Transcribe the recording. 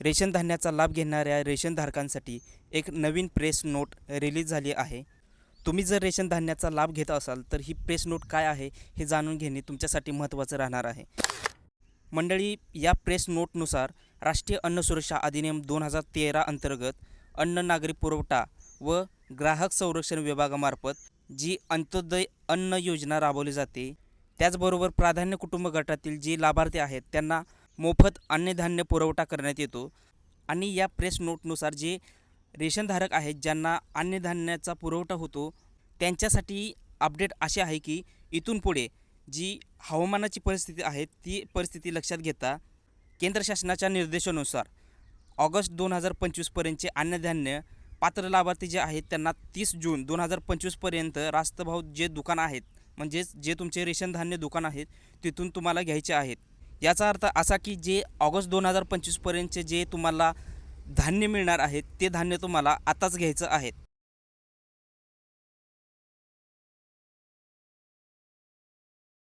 Ration धान्याचा लाभ घेणाऱ्या रेशनधारकांसाठी एक नवीन प्रेस नोट रिलीज झाली आहे. तुम्ही जर रेशन धान्याचा लाभ घेत असाल तर ही प्रेस नोट काय आहे हे जाणून घेणे तुमच्यासाठी महत्त्वाचं राहणार आहे. मंडळी या प्रेस नोटनुसार राष्ट्रीय अन्न सुरक्षा अधिनियम दोन हजार तेरा अंतर्गत अन्न नागरी पुरवठा व ग्राहक संरक्षण विभागामार्फत जी अंत्योदय अन्न योजना राबवली जाते त्याचबरोबर प्राधान्य कुटुंब गटातील जे लाभार्थी आहेत त्यांना मोफत अन्नधान्य पुरवठा करण्यात येतो आणि या प्रेस नोटनुसार जे रेशनधारक आहेत ज्यांना अन्नधान्याचा पुरवठा होतो त्यांच्यासाठी अपडेट असे आहे की इथून पुढे जी हवामानाची परिस्थिती आहे ती परिस्थिती लक्षात घेता केंद्र शासनाच्या निर्देशानुसार ऑगस्ट दोन हजार पंचवीसपर्यंतचे अन्नधान्य पात्र लाभार्थी जे आहेत त्यांना तीस जून दोन हजार पंचवीसपर्यंत रास्तभाव जे दुकान आहेत म्हणजेच जे तुमचे रेशन धान्य दुकान आहेत तिथून तुम्हाला घ्यायचे आहेत. याचा अर्थ असा की जे ऑगस्ट दोन हजार पंचवीसपर्यंतचे जे तुम्हाला धान्य मिळणार आहेत ते धान्य तुम्हाला आताच घ्यायचं आहेत.